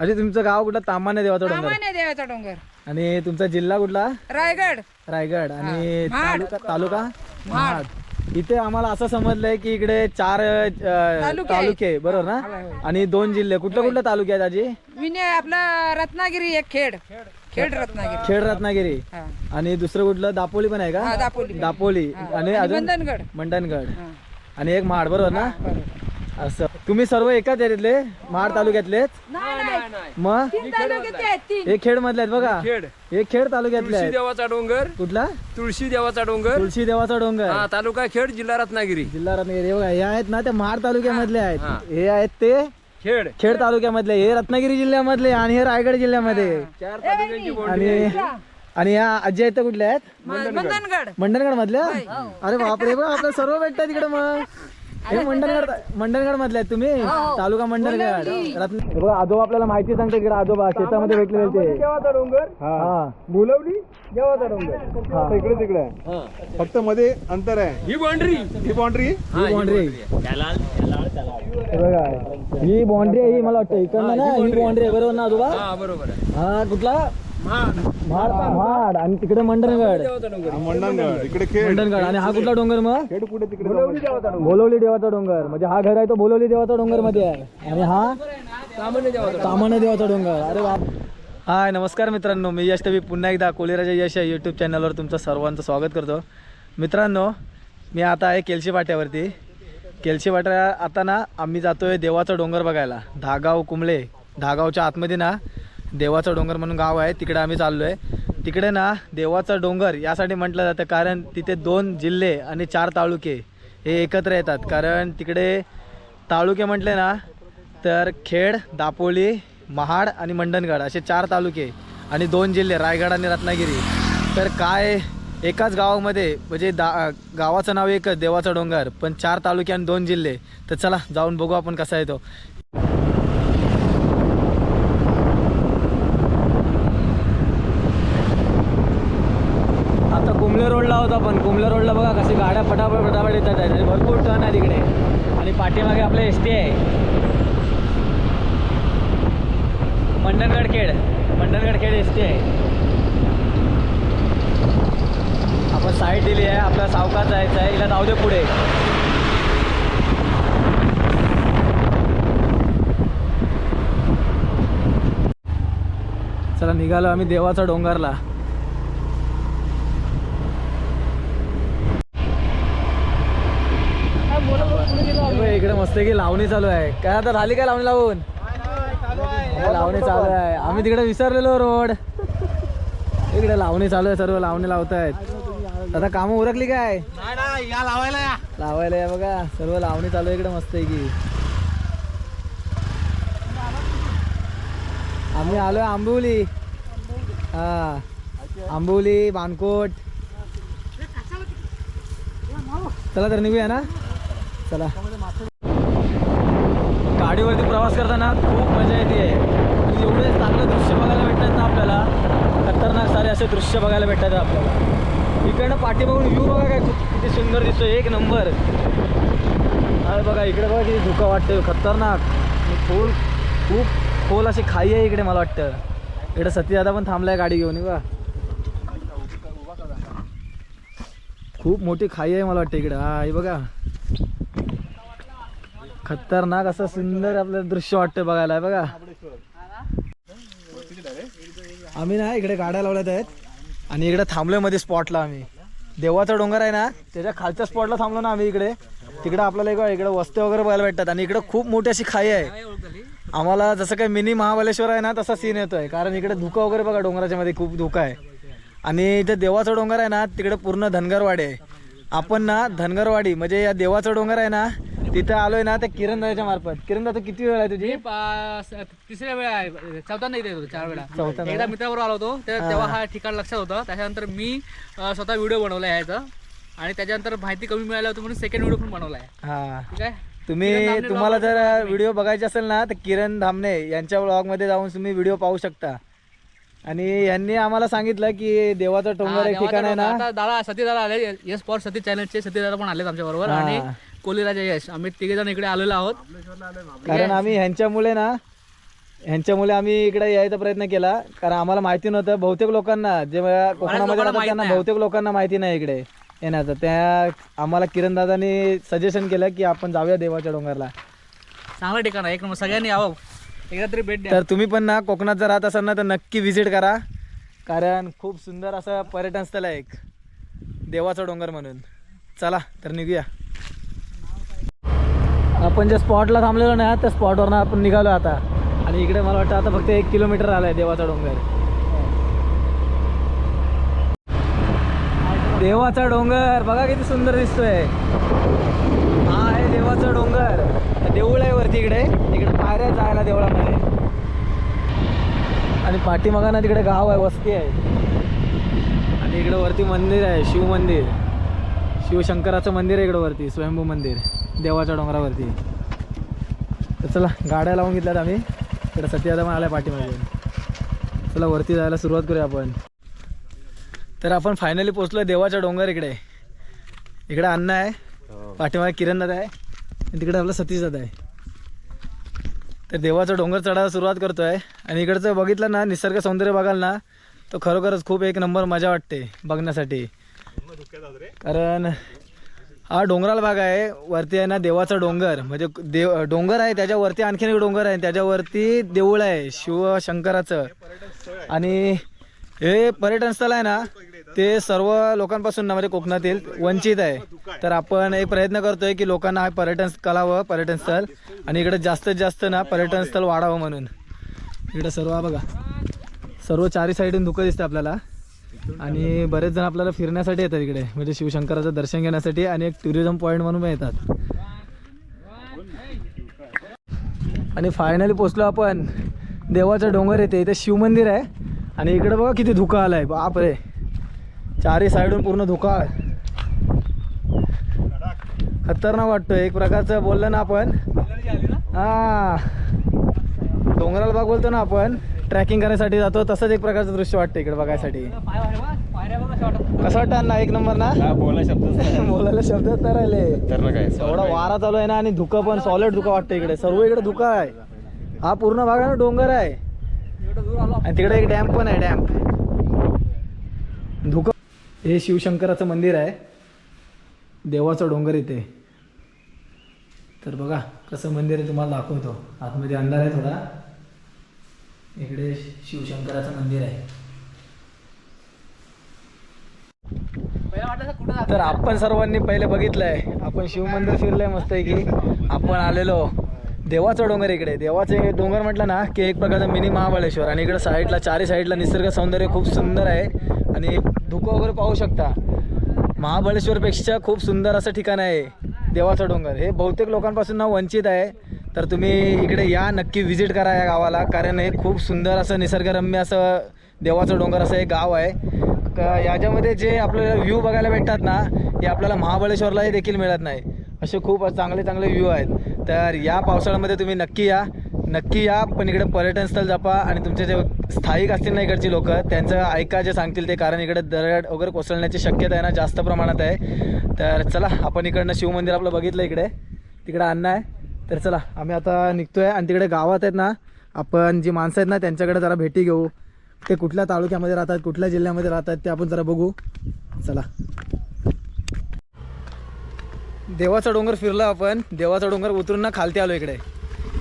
अरे तुमचं गाव कुठलं? तामाने देवाचा डोंगर. सामान्य देवाचा डोंगर. आणि तुमचा जिल्हा कुठला? रायगड. रायगड. आणि महाड. तालुका तालुका? महाड. इथे आम्हाला असं समजलंय की इकडे चार अ, तालुके बरोबर ना? आणि दोन जिल्हे. कुठले कुठले तालुके आहेत आजी? विनय आपला रत्नागिरी एक खेड. खेड रत्नागिरी. खेड रत्नागिरी. हा. आणि दुसरं कुठलं? दापोली पण आहे हा, का दापोली. दापोली आणि आणि अजून? मंडणगड हा. आणि एक महाड बरोबर ना. असं. तुम्ही सर्व एकाच एरियातले महाड तालुक्यातलेच? नाही, नाही. मग? तीन तालुक्याचे आहेत तीन. एक खेड मधले आहेत बघा. खेड. एक खेड तालुक्यातले तुळशी आहेत. देवाचा डोंगर. कुठला? तुळशी देवाचा डोंगर. तुळशी देवाचा डोंगर. हा तालुका खेड जिल्हा रत्नागिरी. जिल्हा रत्नागिरी. हे बघा हे आहेत ना ते महाड तालुक्यामधले हा. आहेत. हे. आहेत ते खेड. खेड तालुक्यामधले. हे रत्नागिरी जिल्ह्यामधले आणि हे रायगड जिल्ह्यामध्ये चार तालुक्यांची आणि आणि या आजी आहेत त्या कुठल्या आहेत? मंदनगड मंडणगड. मधल्या अरे बापरे बघा आपलं सर्व भेटतात तिकडे मग. हे मंडणगड मंडणगड मधले आहेत तुम्ही? तालुका मंडणगड रत्न हे बघा आजोबा आपल्याला माहिती सांगते इकडे आजोबा शेतामध्ये भेटलेले ते. देवाचा डोंगर. हा. बोलवली देवाचा डोंगर. हा. इकडे तिकडे. आहे फक्त मध्ये अंतर आहे. ही बाउंड्री. ही बाउंड्री? ही बाउंड्री. हे बघा. ही बाउंड्री आहे ही मला वाटतं. इकडनं ना ही बाउंड्री आहे. बरोबर ना आजोबा? हा बरोबर हा कुठला? महाड महाड आणि तिकडे मंडणगड मंडणगड इकडे खेड. मंडणगड आणि हा कुठला डोंगर मग? खेड कुठे तिकडे बोलवली देवाचा डोंगर. म्हणजे हा घर आहे तो बोलवली देवाचा डोंगरमध्ये आहे. आणि हा? सामान्य देवाचा डोंगर. अरे बाप हाय नमस्कार मित्रांनो. मी यश टवी पुन्हा एकदा कोलेराजा यश या यूट्यूब चॅनलवर तुमचं सर्वांचं स्वागत करतो. मित्रांनो मी आता आहे केलशी पाट्यावरती. केलशी पाट्या आता ना आम्ही जातोय देवाचा डोंगर बघायला. धागाव कुंबळे धागावच्या आतमध्ये ना देवाचा डोंगर म्हणून गाव आहे तिकडे आम्ही चाललो आहे तिकडे ना देवाचा डोंगर यासाठी म्हटलं जातं कारण तिथे दोन जिल्हे आणि चार तालुके हे एकत्र येतात. कारण तिकडे तालुके म्हटले ना तर खेड दापोली महाड आणि मंडणगड असे चार तालुके आणि दोन जिल्हे रायगड आणि रत्नागिरी. तर काय एकाच गावामध्ये म्हणजे दा गावाचं नाव एकच देवाचा डोंगर पण चार तालुके आणि दोन जिल्हे. तर चला जाऊन बघू आपण कसा येतो तो आता कुंबले रोडला होता पण कुंबले रोडला बघा कशी गाड्या फटाफट फटाफट येतात आहेत आणि भरपूर टर्न आहे तिकडे आणि पाठीमागे आपलं एस टी आहे. मंडणगड खेड मंडणगड खेड एस टी आहे. आपण साईड दिली आहे आपला सावकाश जायचं आहे. हिला जाऊ दे पुढे. चला निघालो आम्ही देवाचा डोंगरला. मस्त की लावणी चालू आहे. काय आता झाली काय लावणी लावून? लावणी चालू आहे. आम्ही तिकडे विसरलेलो रोड. इकडे लावणी चालू आहे सर्व लावणी लावत आहेत आता कामं उरकली काय? लावायला या बघा. सर्व लावणी चालू आहे इकडे मस्त आहे की आम्ही आलोय आंबोली. हा. आंबोली बानकोट. चला तर निघूया ना? चला. गाडीवरती प्रवास करताना खूप मजा येते. आहे एवढे चांगलं दृश्य बघायला भेटतात ना आपल्याला. खतरनाक सारे असे दृश्य बघायला भेटतात आपल्याला. इकडनं पाठीमागून व्ह्यू बघा काय खूप किती सुंदर दिसतोय. एक नंबर. अरे बघा इकडे बघा किती धुका वाटतोय. खतरनाक. खोल खूप खोल अशी खाई आहे इकडे मला वाटतं. इकडे सतीदादा पण थांबलाय गाडी घेऊन. हे बघा. खूप मोठी खाई आहे मला वाटतं इकडं. हा हे बघा. खतरनाक असं सुंदर आपलं दृश्य वाटतं बघायला बघा. आम्ही ना इकडे गाड्या लावल्यात आहेत आणि इकडे थांबलोयमध्ये स्पॉटला आम्ही. देवाचा डोंगर आहे ना त्याच्या खालच्या स्पॉटला थांबलो ना आम्ही इकडे. तिकडे आपल्याला एक इकडे वस्ते वगैरे बघायला भेटतात आणि इकडे खूप मोठी अशी खाई आहे. आम्हाला जसं काही मिनी महाबलेश्वर आहे ना तसा सीन येतोय. कारण इकडे धुका वगैरे बघा डोंगराच्या मध्ये खूप धुका आहे. आणि इथे देवाचा डोंगर आहे ना तिकडे पूर्ण धनगरवाडी आहे. आपण ना धनगरवाडी म्हणजे या देवाचा डोंगर आहे ना तिथे आलोय ना त्या किरण दादाच्या मार्फत. किरण दादा किती वेळ आहे तुझी? तिसऱ्या वेळा आहे. चौथा नाही होतो चार वेळा. चौथा वेळा? एकदा मित्राबरोबर आलो होतो ते- तेव्हा हा ठिकाण लक्षात होतं. त्याच्यानंतर मी अं, स्वतः व्हिडिओ बनवला आहे याचा. आणि त्याच्यानंतर माहिती कमी मिळाली होती म्हणून सेकंड व्हिडिओ पण बनवला आहे. हा. ठीक आहे? तुम्ही तुम्हाला जर व्हिडिओ बघायचे असेल ना तर किरण धामणे यांच्या ब्लॉगमध्ये जाऊन तुम्ही व्हिडिओ पाहू शकता. आणि यांनी आम्हाला सांगितलं की देवाचा डोंगर एक ठिकाण आहे ना. आता दादा सती दादा आले. यस फॉर सती चॅनलचे सती दादा पण आलेत आमच्या बरोबर. आणि कोलीराजा यश. आम्ही तिघे जण इकडे आलेलो आहोत. कारण आम्ही ह्यांच्यामुळे ना ह्यांच्यामुळे आम्ही इकडे यायचा प्रयत्न केला. कारण आम्हाला माहिती नव्हतं. बहुतेक लोकांना जेव्हा कोकणामध्ये राहतात त्यांना. बहुतेक लोकांना माहिती नाही इकडे येण्याचं. त्या आम्हाला किरण दादानी सजेशन केलं की आपण जाऊया देवाच्या डोंगरला. चांगलं ठिकाण आहे. एक नंबर. सगळ्यांनी यावं. एकदा तरी भेट द्या. तर तुम्ही पण ना कोकणात जर राहत असाल ना तर नक्की व्हिजिट करा. कारण खूप सुंदर असं पर्यटन स्थळ आहे एक. देवाचा डोंगर म्हणून. चला तर निघूया. आपण ज्या स्पॉटला थांबलेलो ना त्या स्पॉटवरनं आपण निघालो आता. आणि इकडे मला वाटतं आता फक्त एक किलोमीटर आलाय देवाचा डोंगर. देवाचा डोंगर बघा किती सुंदर दिसतोय. हा आहे देवाचा डोंगर. देऊळ आहे वरती इकडे. पायऱ्या जायला देवळामध्ये आणि पाठीमागा ना तिकडे गाव आहे वस्ती आहे. आणि इकडे वरती मंदिर आहे शिव मंदिर. शिवशंकराचं मंदिर आहे इकडे वरती स्वयंभू मंदिर देवाच्या डोंगरावरती. तर चला गाड्या लावून घेतल्यात आम्ही. इकडे सत्यदादा पण आलाय पाठीमागे. चला वरती जायला सुरुवात करूया आपण. तर आपण फायनली पोचलो देवाच्या डोंगर इकडे. इकडे अण्णा आहे. पाठीमागे किरण दादा आहे. आणि तिकडे आपला सतीश दादा आहे. तर देवाचा डोंगर चढायला सुरुवात करतोय. आणि इकडचं बघितलं ना निसर्ग सौंदर्य बघाल ना तर खरोखरच खूप एक नंबर मजा वाटते बघण्यासाठी. कारण हा डोंगराळ भाग आहे वरती आहे ना देवाचा डोंगर. म्हणजे देव डोंगर आहे त्याच्यावरती आणखीन एक डोंगर आहे त्याच्यावरती देऊळ आहे शिवशंकराचं आणि हे पर्यटन स्थळ आहे ना ते सर्व लोकांपासून ना म्हणजे कोकणातील वंचित आहे. तर आपण एक प्रयत्न करतोय की लोकांना हा पर्यटन कळावं पर्यटन स्थळ. आणि इकडे जास्तीत जास्त ना पर्यटन स्थळ वाढावं म्हणून. इकडे सर्व बघा. सर्व चारी साईडून धुकं दिसतं आपल्याला. आणि बरेच जण आपल्याला फिरण्यासाठी येतात इकडे. म्हणजे शिवशंकराचं दर्शन घेण्यासाठी आणि एक टुरिझम पॉईंट म्हणून पण येतात. आणि फायनली पोचलो आपण. देवाचं डोंगर येते इथे शिवमंदिर आहे. आणि इकडे बघा किती धुका आलाय. बाप रे चारही साईडून पूर्ण धुका खतरनाक वाटतो एक प्रकारचं बोललं ना आपण. हा. डोंगराला भाग बोलतो ना आपण. ट्रॅकिंग करण्यासाठी जातो. तसंच एक प्रकारचं दृश्य वाटतं इकडे बघायसाठी. कसं वाटतं ना एक नंबर ना? बोला शब्द बोलायला राहिले. तर काय एवढा वारा चालू आहे ना आणि धुकं पण सॉलिड धुकं वाटतं इकडे. सर्व इकडे धुकं आहे. हा पूर्ण भाग आहे ना डोंगर आहे. आणि तिकडे एक डॅम पण आहे डॅम. धुकं हे शिवशंकराचं मंदिर आहे. देवाचं डोंगर इथे. तर बघा कसं मंदिर आहे तुम्हाला दाखवतो. आतमध्ये अंधार आहे थोडा. इकडे शिवशंकराचं मंदिर आहे. तर आपण सर्वांनी पहिले बघितलंय. आपण शिवमंदिर फिरलंय मस्त आहे की आपण आलेलो. देवाचा डोंगर इकडे. देवाचे डोंगर म्हटलं ना की एक प्रकारचं मिनी महाबळेश्वर. आणि इकडे साईडला चारी साईडला निसर्ग सौंदर्य खूप सुंदर आहे. आणि धुकं वगैरे पाहू शकता. महाबळेश्वरपेक्षा खूप सुंदर असं ठिकाण आहे देवाचा डोंगर. हे बहुतेक लोकांपासून ना वंचित आहे. तर तुम्ही इकडे या नक्की व्हिजिट करा या गावाला कारण हे खूप सुंदर असं निसर्गरम्य असं देवाचं डोंगर असं एक गाव आहे. क- याच्यामध्ये जे आपल्याला व्ह्यू बघायला भेटतात ना हे आपल्याला महाबळेश्वरलाही देखील मिळत नाही. असे खूप चांगले चांगले व्ह्यू आहेत. तर या पावसाळ्यामध्ये तुम्ही नक्की या. नक्की या पण इकडे पर्यटन स्थळ जपा आणि तुमचे जे स्थायिक असतील ना इकडची लोक त्यांचं ऐका जे सांगतील ते कारण इकडे दरड वगैरे कोसळण्याची शक्यता आहे ना जास्त प्रमाणात आहे. तर चला आपण इकडनं शिवमंदिर आपलं बघितलं इकडे. तिकडे अन्न आहे. तर चला आम्ही आता निघतोय आणि तिकडे गावात आहेत ना आपण जी माणसं आहेत ना त्यांच्याकडे जरा भेटी घेऊ. ते कुठल्या तालुक्यामध्ये राहतात कुठल्या जिल्ह्यामध्ये राहतात ते आपण जरा बघू. चला. देवाचा डोंगर फिरलो आपण. देवाचा डोंगर उतरून ना खालती आलो इकडे.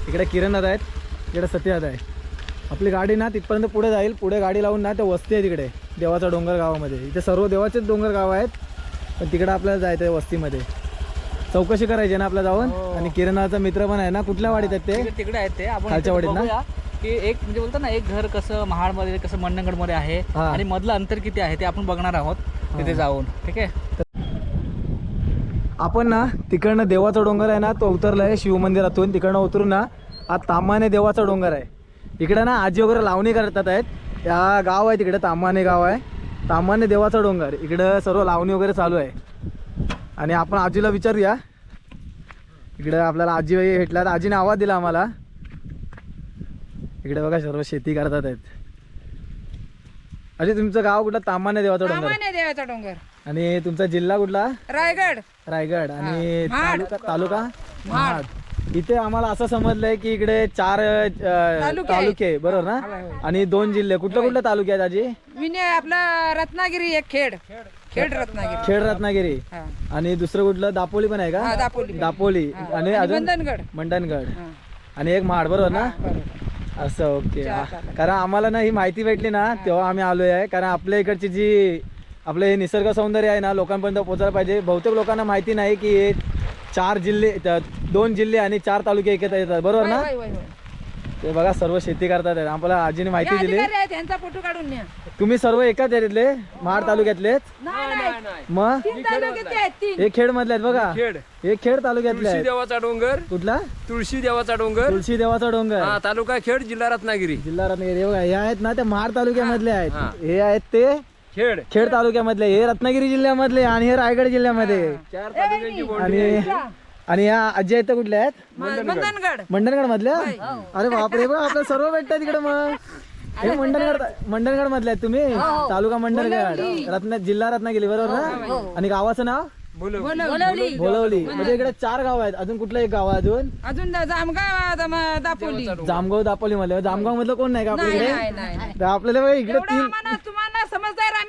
इकडे किरण दादा आहेत इकडे सत्य दादा आहे. आपली गाडी ना तिथपर्यंत पुढे जाईल पुढे गाडी लावून ना ते वस्ती आहे तिकडे देवाचा डोंगर गावामध्ये. इथे सर्व देवाचेच डोंगर गाव आहेत पण तिकडे आपल्याला जायचं आहे वस्तीमध्ये. चौकशी करायची ना आपल्या जाऊन आणि किरणाचा मित्र पण आहे ना कुठल्या वाडीत आहेत ते? तिकडे आहेत ते. आपण खालच्या वाडीत ना? की एक म्हणजे बोलतो ना एक घर कसं महाडमध्ये कसं मंडणगडमध्ये आहे हा. आणि मधलं अंतर किती आहे ते आपण बघणार आहोत तिथे जाऊन. ठीक आहे? आपण ना तिकडनं देवाचा डोंगर आहे ना तो उतरला आहे शिवमंदिरातून तिकडनं उतरून ना हा तामाने देवाचा डोंगर आहे. इकडं ना आजी वगैरे लावणी करतात आहेत. या गाव आहे तिकडे तामाने गाव आहे. तामाने देवाचा डोंगर. इकडं सर्व लावणी वगैरे चालू आहे. आणि आपण आजीला विचारूया. इकडं आपल्याला आजी भेटल्यात. आजीने आवाज दिला आम्हाला. इकडे बघा सर्व शेती करतात आहेत. अरे तुमचं गाव कुठं? तामाने देवाचा डोंगर देवाचा डोंगर. आणि तुमचा जिल्हा कुठला? रायगड. रायगड. आणि. तालुका तालुका? महाड. इथे आम्हाला असं समजलंय की इकडे चार अ, तालुके बरोबर ना? आणि दोन जिल्हे. कुठल्या कुठल्या तालुके आहेत आजी? विनय आपला रत्नागिरी एक खेड. खेड. रत्नागिरी. खेड रत्नागिरी. हा. आणि दुसरं कुठलं? दापोली पण आहे हा, का दापोली. दापोली आणि आणि अजून? मंदनगड. मंडणगड हा. आणि एक महाड बरोबर ना. असं ओके. कारण आम्हाला ना ही माहिती भेटली ना तेव्हा आम्ही आलोय. आहे कारण आपल्या इकडची जी आपलं हे निसर्ग सौंदर्य आहे ना लोकांपर्यंत पोहोचायला पाहिजे. बहुतेक लोकांना माहिती नाही की हे चार जिल्हे त- दोन जिल्हे आणि चार तालुके एकत्र येतात. बरोबर ना? होय, होय, होय. ते बघा सर्व शेती करतात. आम्हाला आजीने माहिती हे दिली. अधिकारी त्यांचा फोटो काढून न्या. तुम्ही सर्व एकाच एरियातले महाड नाही नाही मग? तीन तालुक्याचे आहेत तीन. हे खेड मधले आहेत बघा. खेड. हे खेड तालुक्यातले तुळशी आहेत. देवाचा डोंगर. कुठला? तुळशी देवाचा डोंगर. तुळशी देवाचा डोंगर. हा तालुका खेड जिल्हा रत्नागिरी. जिल्हा रत्नागिरी. हे बघा हे आहेत ना ते महाड तालुक्यामधले हा. आहेत. हे आहेत ते खेड. खेड तालुक्यामधले हे रत्नागिरी जिल्ह्यामधले आणि हे रायगड जिल्ह्यामध्ये. चार तालुक्यांची आणि आणि या आजी आहेत त्या कुठल्या आहेत? मंदनगड मंडणगड. मधल्या अरे बापरे बघ आपल्याला सर्व भेटतात तिकडे मग. हे मंडणगड मंडणगड मधले आहेत तुम्ही? तालुका मंडणगड. रत्न जिल्हा रत्नागिरी बरोबर ना? आणि गावाचं नाव? बोलवली. बोलवली. म्हणजे इकडे चार गाव आहेत. अजून कुठलं एक गाव आहे अजून? अजून दा- जामगाव दापोली जामगाव दापोली. मध्ये जामगाव मधलं कोण नाही का नाही. तर आपल्याला बघ इकडे तीन आम्हाला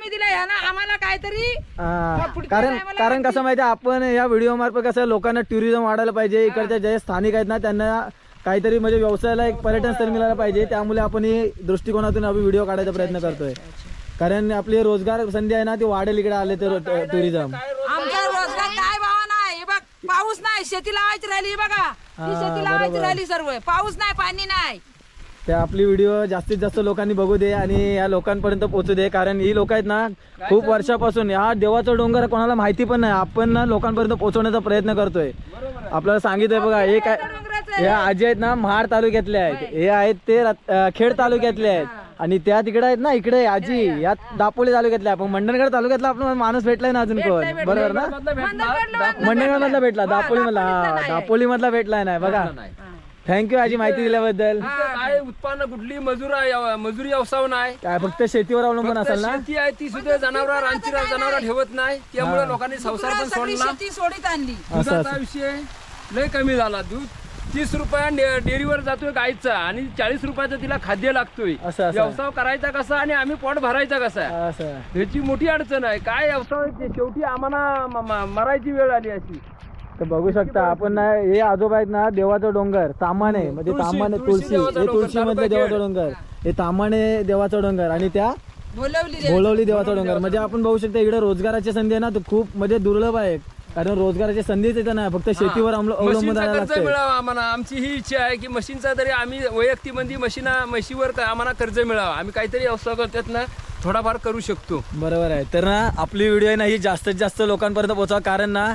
आम्ही दिला या ना आम्हाला काहीतरी हा, पुढच्या कारण कारण कसं माहिती आपण या व्हिडिओ मार्फत कसं लोकांना टुरिझम वाढायला पाहिजे इकडच्या जे स्थानिक आहेत ना त्यांना काहीतरी म्हणजे व्यवसायाला एक पर्यटन स्थळ मिळायला पाहिजे त्यामुळे आपण ही दृष्टिकोनातून आपण व्हिडिओ काढायचा प्रयत्न करतोय. कारण आपली रोजगार संधी आहे ना ती वाढेल इकडे आले तर टुरिझम आमचा रोजगार काय भावा नाही? हे बघ पाऊस नाही शेती लावायची राहिली हे बघा. ही शेती लावायची राहिली सर्व. पाऊस नाही पाणी नाही. ते आपली व्हिडिओ जास्तीत जास्त लोकांनी बघू दे आणि या लोकांपर्यंत पोहोचू दे. कारण ही लोक आहेत ना खूप वर्षापासून या देवाचा डोंगर कोणाला माहिती पण नाही. आपण ना लोकांपर्यंत पोहोचवण्याचा प्रयत्न करतोय. आपल्याला सांगितलंय बघा हे काय या आजी आहेत ना महाड तालुक्यातले आहेत. हे आहेत ते खेड तालुक्यातले आहेत. आणि त्या तिकडे आहेत ना इकडे आजी. या दापोली तालुक्यातल्या आपण मंडणगड तालुक्यातला आपण माणूस भेटलाय ना अजून कोण? बरोबर ना? मंडणगड मधला भेटला. दापोली मधला हा दापोली मधला भेटलाय नाही बघा. थँक्यू आजी माहिती दिल्याबद्दल. काय उत्पन्न कुठली मजूर मजुरी व्यवसाय नाही. काय फक्त शेतीवर अवलंबून फक्त असेल ना? शेती आहे ती सुद्धा जनावर रानची जनावर ठेवत नाही. त्यामुळे लोकांनी संसार पण सगळी सोडला. शेती सोडीत आणली? असं दुधाचा विषय लय कमी झाला. दूध तीस रुपया डे- डेअरीवर जातोय गायचा आणि चाळीस रुपयाचं तिला खाद्य लागतोय. असं असं. व्यवसाय करायचा कसा आणि आम्ही पोट भरायचा कसा? असं. ह्याची मोठी अडचण आहे. काय व्यवसाय ते? शेवटी आम्हाला म- म- मरायची वेळ आली अशी. तर बघू शकता आपण ना हे आजोबा आहेत ना देवाचा डोंगर तामाने म्हणजे तामाने तुळशी हे तुळशी मधले तालुका देवाचा. डोंगर. हे तामाने देवाचा डोंगर आणि त्या बोलवली देवाचा डोंगर. म्हणजे आपण बघू शकता इकडे रोजगाराची संधी आहे ना तो खूप म्हणजे दुर्लभ आहे. कारण रोजगाराची संधीच येते ना फक्त शेतीवर अवल- अवलंबून आम्हाला. आमची ही इच्छा आहे की मशीनचा तरी आम्ही वैयक्तिकमध्ये मशीना म्हशीवर क- आम्हाला कर्ज मिळावं. आम्ही काहीतरी व्यवसाय करतात ना थोडाफार करू शकतो. बरोबर आहे. तर ना आपली व्हिडिओ आहे ना ही जास्तीत जास्त लोकांपर्यंत पोहोचावं. कारण ना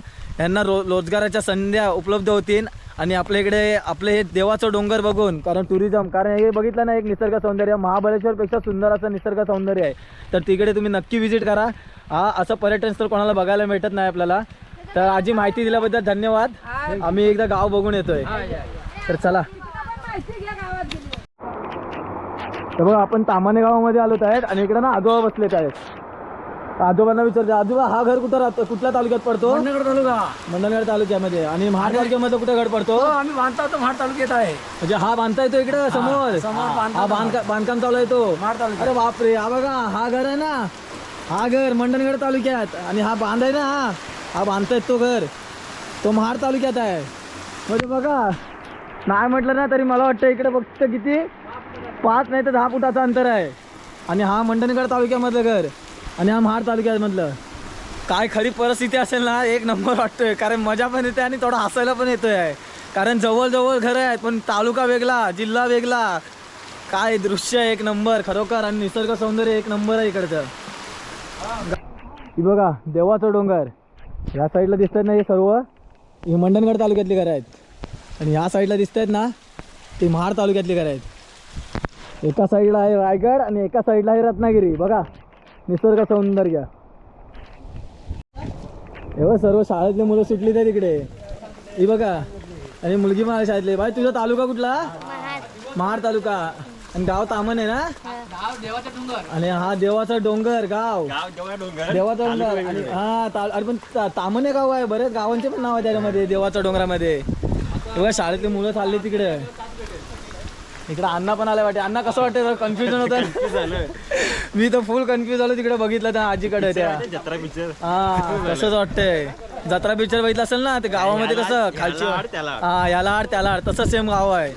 यांना रो रोजगाराच्या संध्या उपलब्ध होतील. आणि आपल्या इकडे आपले हे देवाचं डोंगर बघून कारण टुरिझम कारण हे बघितलं ना एक निसर्ग सौंदर्य. महाबळेश्वरपेक्षा सुंदर असं निसर्ग सौंदर्य आहे. तर तिकडे तुम्ही नक्की व्हिजिट करा. हा असं पर्यटन स्थळ कोणाला बघायला भेटत नाही आपल्याला. तर आजी माहिती दिल्याबद्दल धन्यवाद. आम्ही एकदा गाव बघून येतोय. तर चला माहिती घ्या गावात गेली. तर बघा आपण तामाने गावामध्ये आलोत आहेत आणि इकडे ना आजोबा बसलेत आहेत. आजोबांना विचारते आजोबा हा घर कुठं राहतो? कुठल्या तालुक्यात पडतो? मंडणगड तालुका. तालुक्यामध्ये. आणि महाड तालुक्यामध्ये कुठे घर पडतो? आम्ही बांधता तो महाड तालुक्यात आहे. म्हणजे हा बांधता येतो इकडे समोर? हा बांधका- बांधकाम चालू आहे तो. अरे बापरे हा बघा हा घर आहे ना. हा घर मंडणगड तालुक्यात. आणि हा बांध आहे ना हा. हा बांधता येत तो घर. तो महाड तालुक्यात आहे. म्हणजे बघा नाही म्हटलं ना तरी मला वाटतं इकडे फक्त किती? पाच नाही तर दहा फुटाचं अंतर आहे. आणि हा मंडणगड तालुक्यामधलं घर. आणि हा महाड तालुक्यामधलं. काय खरी परिस्थिती असेल ना एक नंबर वाटतोय. कारण मजा पण येते आणि थोडं हसायला पण येतोय. आहे कारण जवळ घरं आहेत पण तालुका वेगळा जिल्हा वेगळा. काय दृश्य एक नंबर. खरोखर आणि निसर्ग सौंदर्य एक नंबर आहे इकडचं. ही बघा देवाचं डोंगर. ह्या साईडला दिसत ना हे सर्व? ही मंडणगड तालुक्यातली घरं आहेत. आणि ह्या साईडला दिसत आहेत ना ते महाड तालुक्यातली घरं आहेत. एका साईडला आहे रायगड आणि एका साईडला आहे रत्नागिरी. बघा निसर्ग सौंदर्य. एवढं सर्व शाळेतली मुलं सुटली ते तिकडे. ही बघा आणि मुलगी मला शाळेतली. बाय तुझा तालुका कुठला? महाड. तालुका. आणि गाव तामन आहे ना? गाव देवाचा डोंगर. आणि हा देवाचा डोंगर गाव. देवाचा डोंगर. आणि हा अरे पण तामने गाव आहे. बरेच गावांचे पण नाव आहे त्याच्यामध्ये देवाच्या डोंगरामध्ये. हे बघा शाळेतली मुलं चालली तिकडे. इकडे अण्णा पण आलाय वाटते. अण्णा कसं वाटतं कन्फ्युजन होतं मी तर फुल कन्फ्युज झालो तिकडे बघितलं त्या आजीकडे त्या. हा तसंच वाटतंय. जत्रा पिक्चर बघितलं असेल ना ते गावामध्ये कसं खालची हा याला आड त्याला आड. तसं सेम गाव आहे.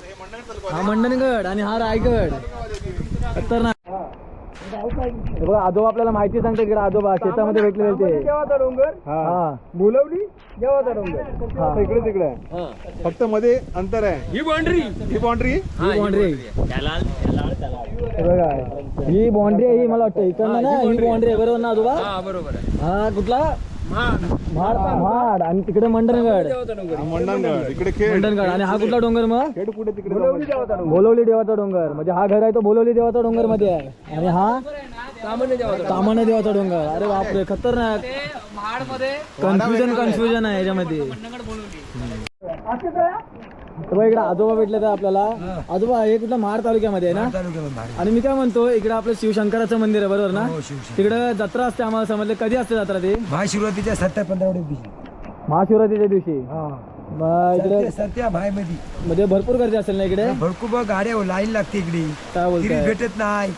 हा मंडणगड आणि हा रायगड. तर ना बघा आजोबा आपल्याला माहिती सांगते इकडे आजोबा शेतामध्ये भेटलेले ते. देवाचा डोंगर. हा. बोलवली देवाचा डोंगर. हा. इकडे तिकडे. आहे फक्त मध्ये अंतर आहे. ही बाउंड्री. ही बाउंड्री? ही बाउंड्री. हे बघा. ही बाउंड्री आहे ही मला वाटतं. इकडनं ना ही बाउंड्री आहे. बरोबर ना आजोबा? हा बरोबर आहे. हा कुठला? महाड. आणि तिकडे मंडणगड. मंडणगड. इकडे खेड मंडणगड. आणि हा कुठला डोंगर मग? खेड पुढे तिकडे बोलवली देवाचा डोंगर. म्हणजे हा घर आहे तो बोलवली देवाचा डोंगरमध्ये आहे. आणि हा? सामान्य देवाचा तामाने देवाचा डोंगर. अरे बापरे खतरनाक. कन्फ्युजन कन्फ्युजन आहे याच्यामध्ये. तर इकडे आजोबा भेटले तर आपल्याला. आजोबा हे कुठलं महाड तालुक्यामध्ये आहे ना? आणि मी काय म्हणतो इकडे आपलं शिवशंकराचं मंदिर आहे बरोबर ना? तिकडे जत्रा असते आम्हाला समजले. कधी असते जत्रा ती? महाशिवरात्रीच्या सत्या पंधरा दिवशी. महाशिवरात्रीच्या दिवशी. इकडे सत्या भायमध्ये म्हणजे भरपूर गर्दी असेल ना इकडे? भरपूर गाड्या लाईन लागते इकडे. काय भेटत नाही.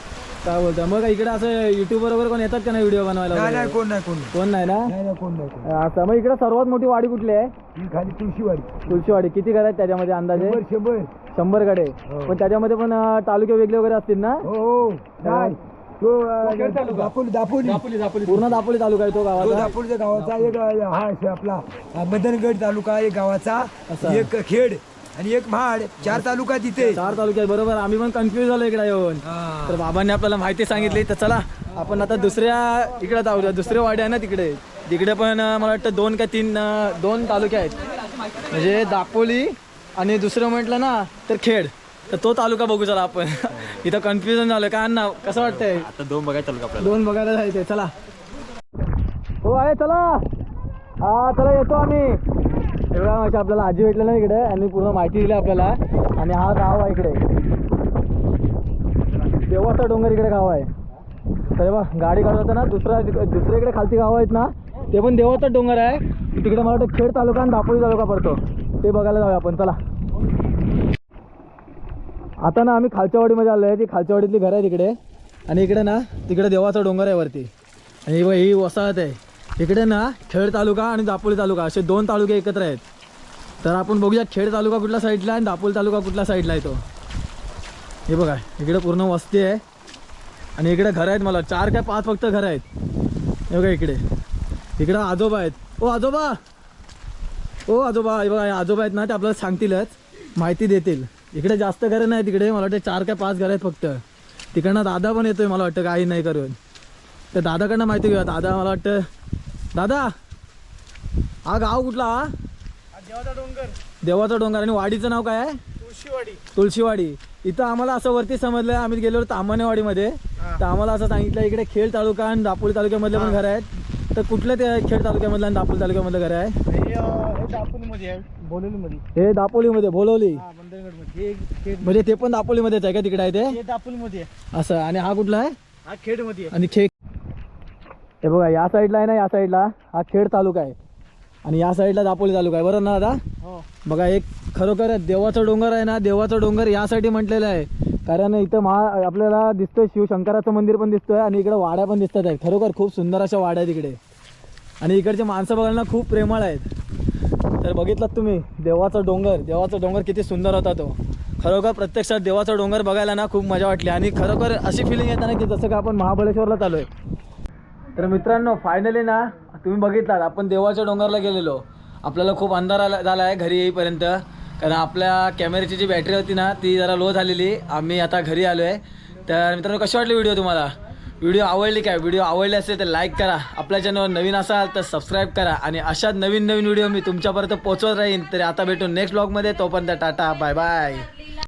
काय बोलताय? मग इकडे असं युट्यूब बरोबर कोण येतात का नाही व्हिडिओ बनवायला नाही वगैरे? नाही कोण नाही कोण नाही. कोण नाही ना? नाही नाही कोण नाही कोण असं मग इकडे सर्वात मोठी वाडी कुठली आहे? ही खाली तुळशीवाडी. तुळशीवाडी. किती घर आहेत त्याच्यामध्ये अंदाजे? शंभर शंभर. शंभरकडे पण त्याच्यामध्ये पण अं, तालुके वेगळे वगैरे असतील ना? हो हो. नाही. तो अं, दापोली दापोली. पूर्ण दापोली तालुका आहे तो तो गावाचा दापोलीच्या गावाचा एक अं, हा आपला अं, मदनगड तालुका एक गावाचा. असा. एक खेड. आणि एक महाड चार तालुका तिथे चार तालुके आहेत बरोबर. आम्ही पण कन्फ्युज झालो इकडे येऊन. हा. तर बाबांनी आपल्याला माहिती सांगितली. तर चला आपण आता दुसऱ्या इकडे जाऊया दुसरी वाडी आहे ना तिकडे. तिकडे पण मला वाटतं दोन का तीन दोन तालुके आहेत. म्हणजे दापोली आणि दुसरं म्हटलं ना तर खेड. तर तो तालुका बघू चला आपण. इथं कन्फ्युजन झालं. का ना कसं वाटतंय? आता दोन बघायला तालुका दोन बघायला जायचंय. चला. हो आहे चला. हा चला येतो आम्ही. एवढा माहिती आपल्याला आजी भेटलं ना इकडे आणि पूर्ण माहिती दिली आपल्याला. आणि हा गाव आहे इकडे. देवाचा डोंगर इकडे गाव आहे. तर बा गाडी काढत ना दुसरा दुसऱ्या इकडे खालती गाव आहेत ना ते पण देवाचा डोंगर आहे. तिकडे मला वाटतं खेड तालुका आणि दापोली तालुका पडतो. ते बघायला जाऊया आपण चला. आता ना आम्ही खालच्या वाडीमध्ये आलो आहे ती खालच्या वाडीतली घर आहे तिकडे आणि इकडे ना तिकडे देवाचा डोंगर आहे वरती. आणि ही वसाहत आहे. इकडे ना खेड तालुका आणि दापोली तालुका असे दोन तालुके एकत्र आहेत. तर आपण बघूया खेड तालुका कुठल्या साईडला आहे आणि दापोली तालुका कुठल्या साईडला आहे तो. हे बघा इकडे पूर्ण वस्ती आहे. आणि इकडे घर आहेत मला चार काय पाच फक्त घर आहेत. हे बघा इकडे. इकडे आजोबा आहेत. ओ आजोबा! ओ आजोबा हे बघा आजोबा आहेत ना ते आपल्याला सांगतीलच. माहिती देतील. इकडे जास्त घरं नाही तिकडे मला वाटतं चार काय पाच घर आहेत फक्त. तिकडनं दादा पण येतोय मला वाटतं काही नाही करून. तर दादाकडनं माहिती घेऊया. दादा मला वाटतं दादा हा गाव कुठला? हा देवाचा डोंगर. आणि वाडीचं नाव काय आहे? तुळशीवाडी. इथं आम्हाला असं वरती समजलं आम्ही गेलो तामानेवाडीमध्ये तर आम्हाला असं सांगितलं इकडे खेड तालुका आणि दापोली तालुक्यामधले पण घर आहेत. तर कुठले ते खेड तालुक्यामधलं आणि दापोली तालुक्यामधलं घर आहे? हे दापोलीमध्ये बोलवली. म्हणजे ते पण दापोलीमध्येच आहे का तिकडे आहे ते? दापोलीमध्ये असं. आणि हा कुठला आहे? हा खेडमध्ये आणि खेड हे बघा या साईडला आहे ना या साईडला हा खेड तालुका आहे. आणि या साईडला दापोली तालुका आहे. बरोबर ना दादा? बघा एक खरोखर देवाचा डोंगर आहे ना देवाचा डोंगर यासाठी म्हटलेलं आहे. कारण इथं महा आपल्याला दिसतोय शिवशंकराचं मंदिर पण दिसतोय आणि इकडे वाड्या पण दिसतात आहे खरोखर खूप सुंदर अशा वाड्या आहेत इकडे. आणि इकडचे माणसं बघायला ना खूप प्रेमळ आहेत. तर बघितलात तुम्ही देवाचा डोंगर देवाचा डोंगर किती सुंदर होता तो. खरोखर प्रत्यक्षात देवाचा डोंगर बघायला ना खूप मजा वाटली. आणि खरोखर अशी फिलिंग येते ना की जसं का आपण महाबळेश्वरला चालू आहे तर मित्रांनो फायनली ना तुम्ही बघितलात आपण देवाच्या डोंगरला गेलेलो. आपल्याला खूप अंधार आला झाला आहे घरी येईपर्यंत. कारण आपल्या कॅमेऱ्याची जी बॅटरी होती ना ती जरा लो झालेली. आम्ही आता घरी आलो आहे तर मित्रांनो कशी वाटली व्हिडिओ तुम्हाला? व्हिडिओ आवडली काय? व्हिडिओ आवडले असेल तर लाईक करा. आपल्या चॅनलवर नवीन असाल तर सबस्क्राईब करा. आणि अशाच नवीन नवीन व्हिडिओ मी तुमच्यापर्यंत पोहोचवत राहीन. तरी आता भेटून नेक्स्ट ब्लॉगमध्ये तोपर्यंत टाटा बाय बाय